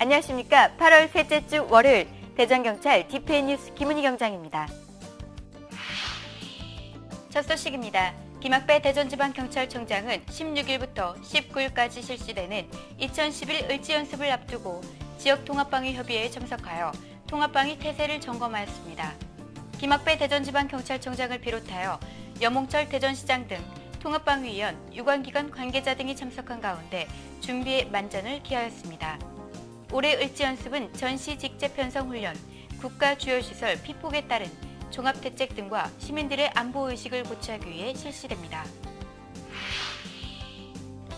안녕하십니까. 8월 셋째 주 월요일 대전경찰 디페이 뉴스 김은희 경장입니다. 첫 소식입니다. 김학배 대전지방경찰청장은 16일부터 19일까지 실시되는 2011 을지연습을 앞두고 지역 통합방위 협의회에 참석하여 통합방위 태세를 점검하였습니다. 김학배 대전지방경찰청장을 비롯하여 염홍철 대전시장 등 통합방위위원, 유관기관 관계자 등이 참석한 가운데 준비에 만전을 기하였습니다. 올해 을지연습은 전시 직접 편성 훈련, 국가 주요 시설 피폭에 따른 종합 대책 등과 시민들의 안보 의식을 고취하기 위해 실시됩니다.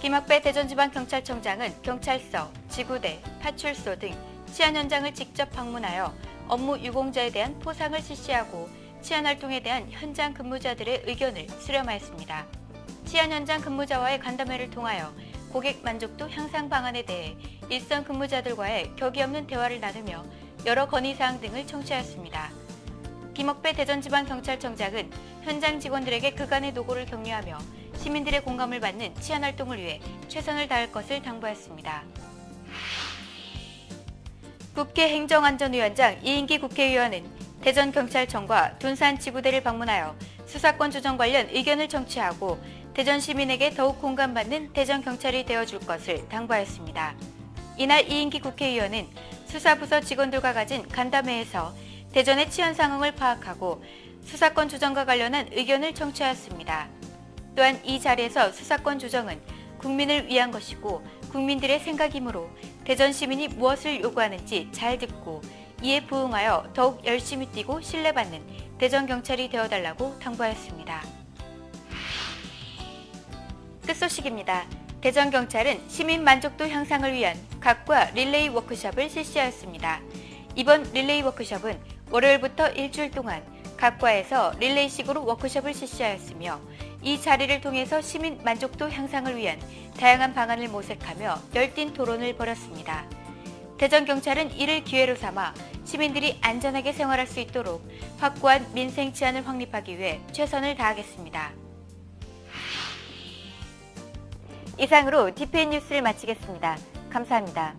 김학배 대전지방경찰청장은 경찰서, 지구대, 파출소 등 치안 현장을 직접 방문하여 업무 유공자에 대한 포상을 실시하고 치안 활동에 대한 현장 근무자들의 의견을 수렴하였습니다. 치안 현장 근무자와의 간담회를 통하여 고객 만족도 향상 방안에 대해 일선 근무자들과의 격이 없는 대화를 나누며 여러 건의사항 등을 청취하였습니다. 김옥배 대전지방경찰청장은 현장 직원들에게 그간의 노고를 격려하며 시민들의 공감을 받는 치안 활동을 위해 최선을 다할 것을 당부했습니다. 국회 행정안전위원장 이인기 국회의원은 대전경찰청과 둔산지구대를 방문하여 수사권 조정 관련 의견을 청취하고 대전 시민에게 더욱 공감받는 대전 경찰이 되어줄 것을 당부하였습니다. 이날 이인기 국회의원은 수사부서 직원들과 가진 간담회에서 대전의 치안 상황을 파악하고 수사권 조정과 관련한 의견을 청취하였습니다. 또한 이 자리에서 수사권 조정은 국민을 위한 것이고 국민들의 생각이므로 대전 시민이 무엇을 요구하는지 잘 듣고 이에 부응하여 더욱 열심히 뛰고 신뢰받는 대전 경찰이 되어달라고 당부하였습니다. 끝 소식입니다. 대전 경찰은 시민 만족도 향상을 위한 각과 릴레이 워크숍을 실시하였습니다. 이번 릴레이 워크숍은 월요일부터 일주일 동안 각과에서 릴레이식으로 워크숍을 실시하였으며 이 자리를 통해서 시민 만족도 향상을 위한 다양한 방안을 모색하며 열띤 토론을 벌였습니다. 대전경찰은 이를 기회로 삼아 시민들이 안전하게 생활할 수 있도록 확고한 민생 치안을 확립하기 위해 최선을 다하겠습니다. 이상으로 디페이 뉴스를 마치겠습니다. 감사합니다.